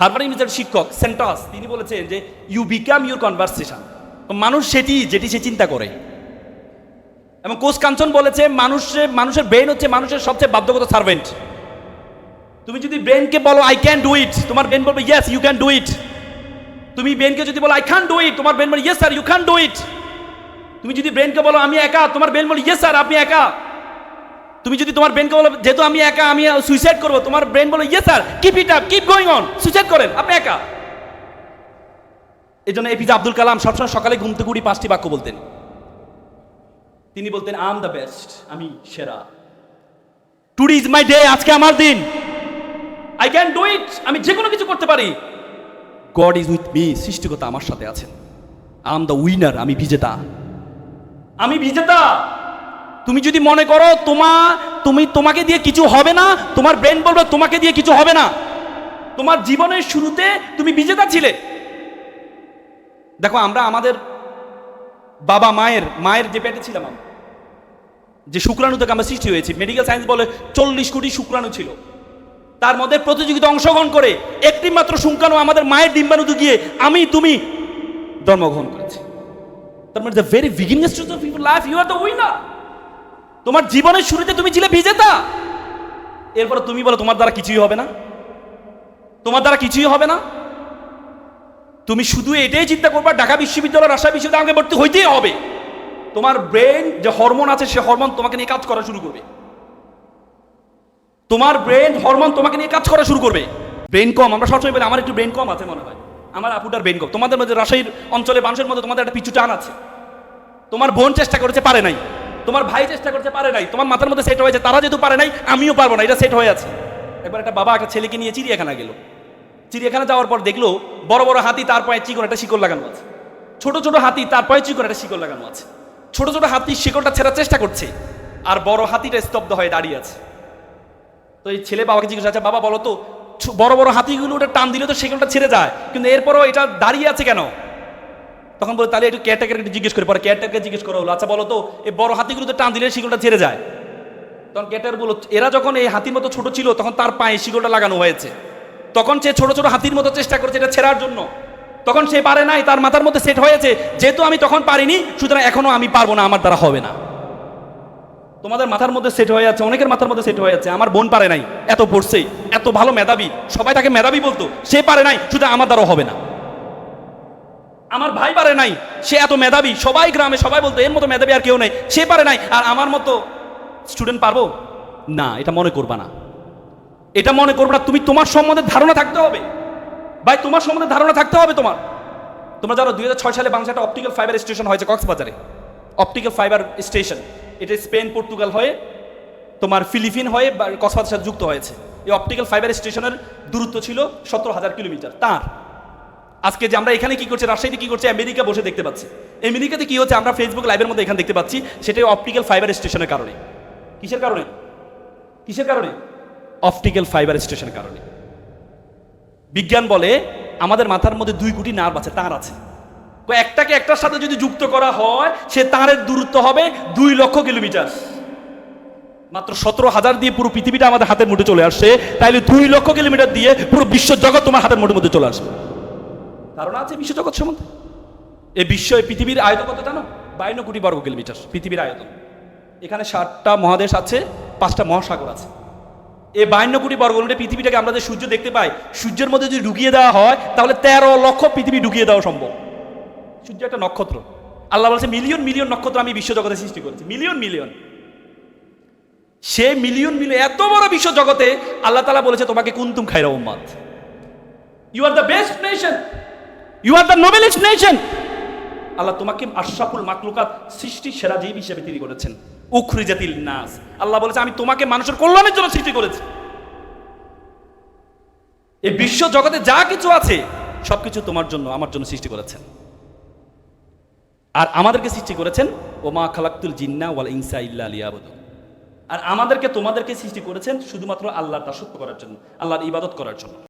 হারবার ইউনিভার্সিটির শিক্ষক সেন্টস তিনি বলেছেন যে ইউ বিকাম ইউর কনভারসেশন মানুষ সেটি, যেটি সে চিন্তা করে। এবং কোচ কাঞ্চন বলেছে মানুষের মানুষের ব্রেন হচ্ছে মানুষের সবচেয়ে বাধ্যগত সার্ভেন্ট তুমি যদি ব্রেনকে বলো আই ক্যান ডু ইট তোমার ব্রেন বলবে yes you can do it তুমি ব্রেনকে যদি বলো আই ক্যান ডু ইট তোমার ব্রেন বলে yes sir you can do it তুমি যদি ব্রেনকে বলো, আমি একা, তোমার ব্রেন বলে ইয়েস স্যার আপনি একা। তুমি যদি তোমার ব্রেনকে বলো, যেহেতু আমি একা, আমি সুইসাইড করব, তোমার ব্রেন বলো yes sir keep it up keep going on suicide করেন, আপনি একা। এই জন্য এপিজে আব্দুল কালাম সবসময় সকালে ঘুম থেকে পাঁচটি বাক্য বলতেন। তিনি বলতেন আম দ্য বেস্ট আমি সেরা। টুডে ইজ মাই ডে আজকে আমার দিন। আই ক্যান ডু ইট আমি যে কোনো কিছু করতে পারি। গড ইজ উইথ মি সৃষ্টিকতা আমার সাথে আছেন। আম দ্য উইনার আমি বিজেতা। আমি বিজেতা। তুমি যদি মনে করো তোমা, তুমি তোমাকে দিয়ে কিছু হবে না, তোমার ব্রেন বলবে তোমাকে দিয়ে কিছু হবে না। তোমার জীবনের শুরুতে তুমি বিজেতা ছিলে। দেখো, আমরা আমাদের বাবা মায়ের মায়ের যে পেটে ছিলাম আমরা, যে শুক্রাণু থেকে আমরা সৃষ্টি হয়েছি মেডিকেল সায়েন্স বলে চল্লিশ কোটি শুক্রাণু ছিল। তার মধ্যে প্রতিযোগিতা অংশগ্রহণ করে একটি মাত্র শুক্রাণু আমাদের মায়ের ডিম্বাণুতে গিয়ে আমি, তুমি জন্মগ্রহণ করেছি। তার মানে the very beginning stage of your life you are the winner তোমার জীবনের শুরুতে তুমি ছিলে বিজেতা এরপরে তুমি বলো, তোমার দ্বারা কিছুই হবে না। তোমার দ্বারা কিছুই হবে না। তুমি শুধু এটাই চিন্তা করবা, ঢাকা বিশ্ববিদ্যালয়, রাজশাহী বিশ্ববিদ্যালয় আমাকে ভর্তি হইতেই হবে। তোমার ব্রেন যে হরমোন আছে, সে হরমোন তোমাকে নিয়ে কাজ করা শুরু করবে। তোমার ব্রেন হরমোন তোমাকে নিয়ে কাজ করা শুরু করবে। ব্রেন কম, আমরা সবসময় বলি, আমার একটু ব্রেন কম আছে মনে হয়। আমার আপুটার ব্রেন কম। তোমাদের মধ্যে রাজশাহীর অঞ্চলে মানুষের মধ্যে তোমাদের একটা পিছু টান আছে। তোমার বোন চেষ্টা করেছে, পারে নাই। তোমার ভাই চেষ্টা করতে পারে নাই। তোমার মাথার মধ্যে সেট হয়েছে, তারা যেহেতু পারে নাই, আমিও পারব না, এটা সেট হয়ে আছে। একবার একটা বাবা একটা ছেলেকে নিয়ে চিড়িয়াখানা গেল। চিড়িয়াখানা যাওয়ার পর দেখল, বড় বড় হাতি তার পায়ে চিকন একটা শিকড় লাগানো আছে। ছোট ছোট হাতি তার পায়ে চিকন একটা শিকড় লাগানো আছে। ছোট ছোট হাতি শিকড়টা ছেড়ার চেষ্টা করছে, আর বড় হাতিটা স্তব্ধ হয়ে দাঁড়িয়ে আছে। তো এই ছেলে বাবাকে জিজ্ঞেস আচ্ছা বাবা, বলো তো বড় বড় হাতিগুলো ওটা টান দিলে তো শিকড়টা ছেড়ে যায়, কিন্তু এরপরও এটা দাঁড়িয়ে আছে কেন? তখন বলে, তাহলে একটু কেয়ারটেকার একটু জিজ্ঞেস করে। পরে কেয়ারটেকারকে জিজ্ঞেস করো হলো আচ্ছা বলো তো, এই বড় হাতিগুলো তো টান দিলে শিকড়টা ছেড়ে যায়। তখন কেয়ারটেকার বলো এরা যখন এই হাতির মতো ছোট ছিল, তখন তার পায়ে শিকড়টা লাগানো হয়েছে। তখন সে ছোট ছোট হাতির মতো চেষ্টা করেছে এটা ছেড়ার জন্য। তখন সে পারে নাই, তার মাথার মধ্যে সেট হয়েছে। যেহেতু আমি তখন পারিনি, সুতরাং এখনও আমি পারব না, আমার দ্বারা হবে না। তোমাদের মাথার মধ্যে সেট হয়ে যাচ্ছে অনেকের মাথার মধ্যে সেট হয়ে যাচ্ছে আমার বোন পারে নাই, এত পড়ছে এত ভালো মেধাবী, সবাই তাকে মেধাবী বলতো, সে পারে নাই শুধু আমার দ্বারা হবে না। আমার ভাই পারে নাই, সে এত মেধাবী, সবাই গ্রামে সবাই বলতো, এর মতো মেধাবী আর কেউ নেই, সে পারে নাই, আর আমার মতো স্টুডেন্ট পারব? না, এটা মনে করবা না। এটা মনে করবে না, তুমি তোমার সম্বন্ধে ধারণা থাকতে হবে। ভাই, তোমার সম্বন্ধে ধারণা থাকতে হবে তোমার। তোমরা জানো, দুই হাজার ছয় সালে বাংলাদেশে একটা অপটিক্যাল ফাইবার স্টেশন হয়েছে কক্সবাজারে। অপটিক্যাল ফাইবার স্টেশন এটা স্পেন, পর্তুগাল হয়ে তোমার ফিলিপিন হয়ে বা কক্সবাজারের সাথে যুক্ত হয়েছে। এই অপটিক্যাল ফাইবার স্টেশনের দূরত্ব ছিল সতেরো হাজার কিলোমিটার। তার আজকে যে আমরা এখানে কি করছি, রাজশাহীতে কি করছি, আমেরিকা বসে দেখতে পাচ্ছি। আমেরিকাতে কি হচ্ছে, আমরা ফেসবুক লাইভের মধ্যে এখানে দেখতে পাচ্ছি, সেটাই অপটিক্যাল ফাইবার স্টেশনের কারণে। কিসের কারণে? কিসের কারণে? অপটিক্যাল ফাইবার স্টেশনের কারণে। বিজ্ঞান বলে, আমাদের মাথার মধ্যে দুই কোটি নার্ভ আছে, তার আছে। একটাকে একটার সাথে যদি যুক্ত করা হয়, সে তারের দূরত্ব হবে দুই লক্ষ কিলোমিটার। মাত্র সতেরো হাজার দিয়ে পুরো পৃথিবীটা আমাদের হাতের মুঠে চলে আসছে, তাইলে দুই লক্ষ কিলোমিটার দিয়ে পুরো বিশ্ব জগৎ তোমার হাতের মুঠের মধ্যে চলে আসবে। ধারণা আছে বিশ্ব জগৎ সম্বন্ধে? এই বিশ্ব পৃথিবীর আয়তন কত জানো? বাইন্ন কোটি বর্গ কিলোমিটার, পৃথিবীর আয়তন। এখানে ষাটটা মহাদেশ আছে, পাঁচটা মহাসাগর আছে। এই বাইন্ন কোটি বর্গ কিলোমিটার পৃথিবীটাকে আমরা যে সূর্য দেখতে পাই, সূর্যের মধ্যে যদি ঢুকিয়ে দেওয়া হয়, তাহলে তেরো লক্ষ পৃথিবী ঢুকিয়ে দেওয়া সম্ভব। সূর্য একটা নক্ষত্র। আল্লাহ বলছে, মিলিয়ন মিলিয়ন নক্ষত্র আমি বিশ্ব জগতে সৃষ্টি করেছি। Million million. সে মিলিয়ন মিলিয়ন, এত বড় বিশ্ব জগতে আল্লাহ তালা বলেছে, তোমাকে কুন্তুম খাইরা উম্মাদ you are the best nation you are the noblest nation আল্লাহ তোমাকে আশরাফুল মাকলুকাত সৃষ্টি সেরা জীব হিসেবে তিনি করেছেন। উখরিজাতিল নাস। আল্লাহ বলেছে, আমি তোমাকে মানুষের কল্যাণের জন্য সৃষ্টি করেছি। এই বিশ্ব জগতে যা কিছু আছে, সবকিছু তোমার জন্য, আমার জন্য সৃষ্টি করেছেন। আর আমাদেরকে সৃষ্টি করেছেন, ওমা খালাক্তুল জিন্না ওয়াল ইনসা ইল্লা লিয়াবুদু। আর আমাদেরকে তোমাদেরকে সৃষ্টি করেছেন শুধুমাত্র আল্লাহর দাসত্ব করার জন্য, আল্লাহর ইবাদত করার জন্য।